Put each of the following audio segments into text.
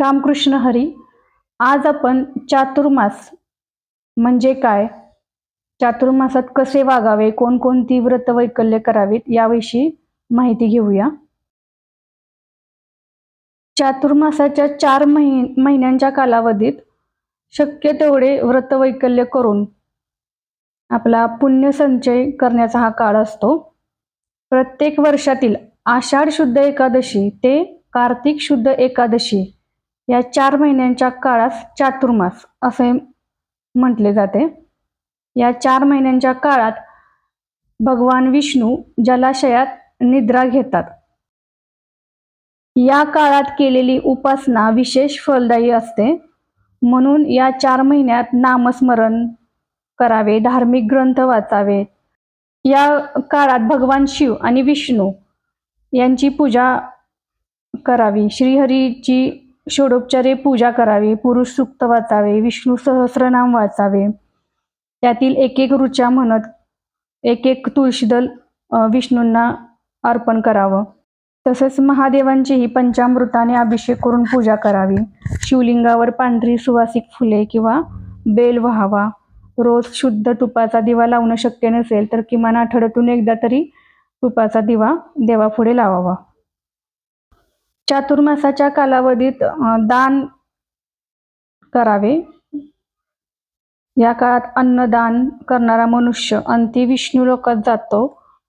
रामकृष्ण हरी आज आपण चातुर्मास म्हणजे काय? चातुर्मासात कसे वागावे? कोणकोणती व्रत वैकल्य करावीत? याविषयी माहिती घेऊया. चातुर्मासाच्या चार महि महिन्यांच्या कालावधीत शक्य तेवढे व्रत वैकल्य करून आपला पुण्य संचय करण्याचा हा काळ असतो. प्रत्येक वर्षातील आषाढ शुद्ध एकादशी ते कार्तिक शुद्ध एकादशी या चार महिन्यांच्या काळास चातुर्मास असे म्हटले जाते. या चार महिन्यांच्या काळात भगवान विष्णू जलाशयात निद्रा घेतात. या काळात केलेली उपासना विशेष फलदायी असते. म्हणून या चार महिन्यात नामस्मरण करावे धार्मिक ग्रंथ वाचावे. या काळात भगवान शिव आणि विष्णू यांची पूजा करावी. श्रीहरीची षोडोपचारे पूजा करावी पुरुष सुक्त वाचावे विष्णू सहस्रनाम वाचावे. त्यातील एक एक रुचा म्हणत एक एक तुळशीदल विष्णूंना अर्पण करावं. तसेच महादेवांचीही पंचामृताने अभिषेक करून पूजा करावी. शिवलिंगावर पांढरी सुवासिक फुले किंवा बेल व्हावा. रोज शुद्ध तुपाचा दिवा लावणं शक्य नसेल तर किमान आठवड्यातून एकदा तरी तुपाचा दिवा देवापुढे लावावा. चातुर्मासाच्या कालावधीत दान करावे. या काळात अन्नदान करणारा मनुष्य अंती विष्णू लोकात जातो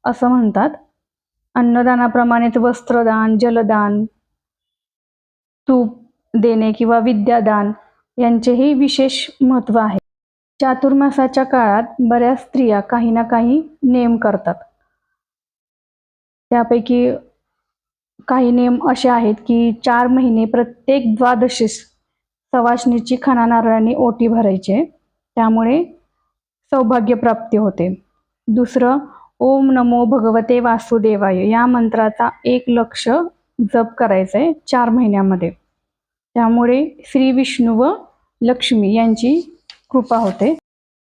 असं म्हणतात. अन्नदानाप्रमाणेच वस्त्रदान जलदान तूप देणे किंवा विद्यादान यांचेही विशेष महत्त्व आहे. चातुर्मासाच्या काळात बऱ्याच स्त्रिया काही ना काही नेम करतात. त्यापैकी काही नियम असे आहेत की चार महिने प्रत्येक द्वादशीस सवासणीची खणा नारळाने ओटी भरायचे. त्यामुळे सौभाग्यप्राप्ती होते. दुसरं ओम नमो भगवते वासुदेवाय या मंत्राचा एक लक्ष जप करायचं आहे चार महिन्यामध्ये. त्यामुळे श्री विष्णू व लक्ष्मी यांची कृपा होते.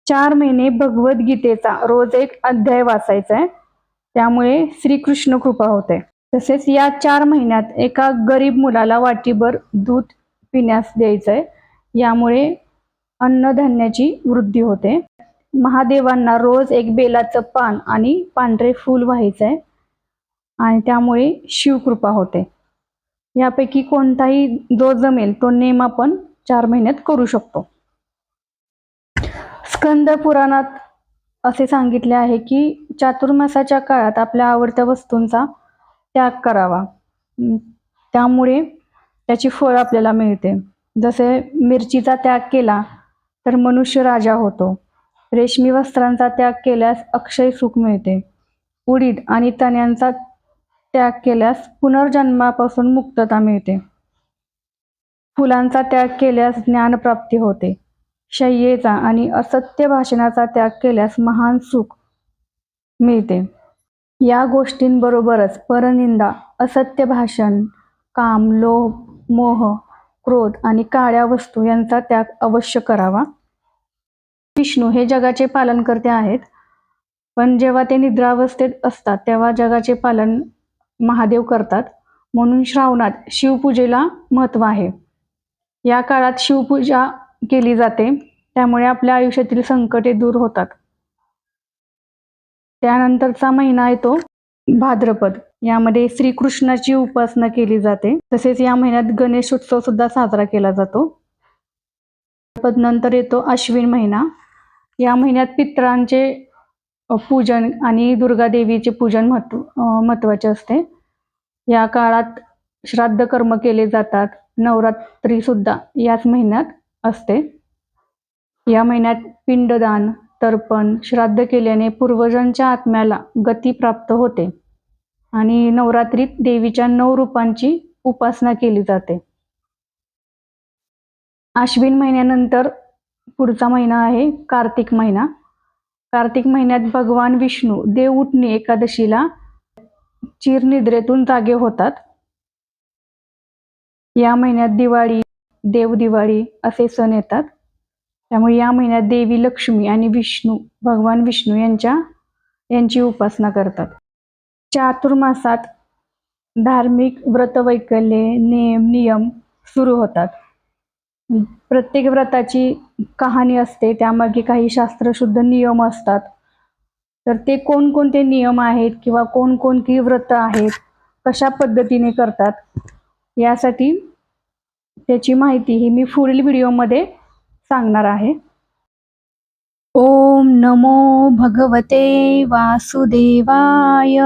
चार महिने भगवद्गीतेचा रोज एक अध्याय वाचायचा आहे त्यामुळे श्रीकृष्ण कृपा होते. तसेच या चार महिन्यात एका गरीब मुलाला वाटीभर दूध पिण्यास द्यायचं आहे यामुळे अन्नधान्याची वृद्धी होते. महादेवांना रोज एक बेलाचं पान आणि पांढरे फूल व्हायचं आहे आणि त्यामुळे शिवकृपा होते. यापैकी कोणताही जो जमेल तो नेम आपण चार महिन्यात करू शकतो. स्कंद पुराणात असे सांगितले आहे की चातुर्मासाच्या काळात आपल्या आवडत्या वस्तूंचा त्याग करावा. त्यामुळे त्याची फळ आपल्याला मिळते. जसे मिरचीचा त्याग केला तर मनुष्य राजा होतो. रेशमी वस्त्रांचा त्याग केल्यास अक्षय सुख मिळते. उडीद आणि तण्यांचा त्याग केल्यास पुनर्जन्मापासून मुक्तता मिळते. फुलांचा त्याग केल्यास ज्ञानप्राप्ती होते. शय्येचा आणि असत्य भाषणाचा त्याग केल्यास महान सुख मिळते. या गोष्टींबरोबरच परनिंदा असत्य भाषण काम लोभ मोह क्रोध आणि काळ्या वस्तू यांचा त्याग अवश्य करावा. विष्णू हे जगाचे पालनकर्ते आहेत. पण जेव्हा ते निद्रावस्थेत असतात तेव्हा जगाचे पालन महादेव करतात. म्हणून श्रावणात शिवपूजेला महत्त्व आहे. या काळात शिवपूजा केली जाते. त्यामुळे आपल्या आयुष्यातील संकटे दूर होतात. त्यानंतरचा महिना येतो भाद्रपद. यामध्ये श्रीकृष्णाची उपासना केली जाते. तसेच या महिन्यात गणेश उत्सव सुद्धा साजरा केला जातो. पद नंतर येतो अश्विन महिना. या महिन्यात पितरांचे पूजन आणि दुर्गा देवीचे पूजन महत्त्व महत्त्वाचे असते. या काळात श्राद्ध कर्म केले जातात. नवरात्री सुद्धा याच महिन्यात असते. या महिन्यात पिंडदान तर्पण श्राद्ध केल्याने पूर्वजांच्या आत्म्याला गती प्राप्त होते आणि नवरात्रीत देवीच्या नऊ रूपांची उपासना केली जाते. आश्विन महिन्यानंतर पुढचा महिना आहे कार्तिक महिना. कार्तिक महिन्यात भगवान विष्णू देवउठणी एकादशीला चिरनिद्रेतून जागे होतात. या महिन्यात दिवाळी देव दिवाळी असे सण येतात. त्यामुळे या महिन्यात देवी लक्ष्मी आणि विष्णू भगवान विष्णू यांच्या यांची उपासना करतात. चातुर्मासात धार्मिक व्रतवैकल्ये नेम नियम सुरू होतात. प्रत्येक व्रताची कहाणी असते त्यामागे काही शास्त्रशुद्ध नियम असतात. तर ते कोणकोणते नियम आहेत किंवा कोणकोणती व्रत आहेत कशा पद्धतीने करतात यासाठी त्याची माहिती ही मी पुढील व्हिडिओमध्ये सांगणार आहे. ओम नमो भगवते वासुदेवाय.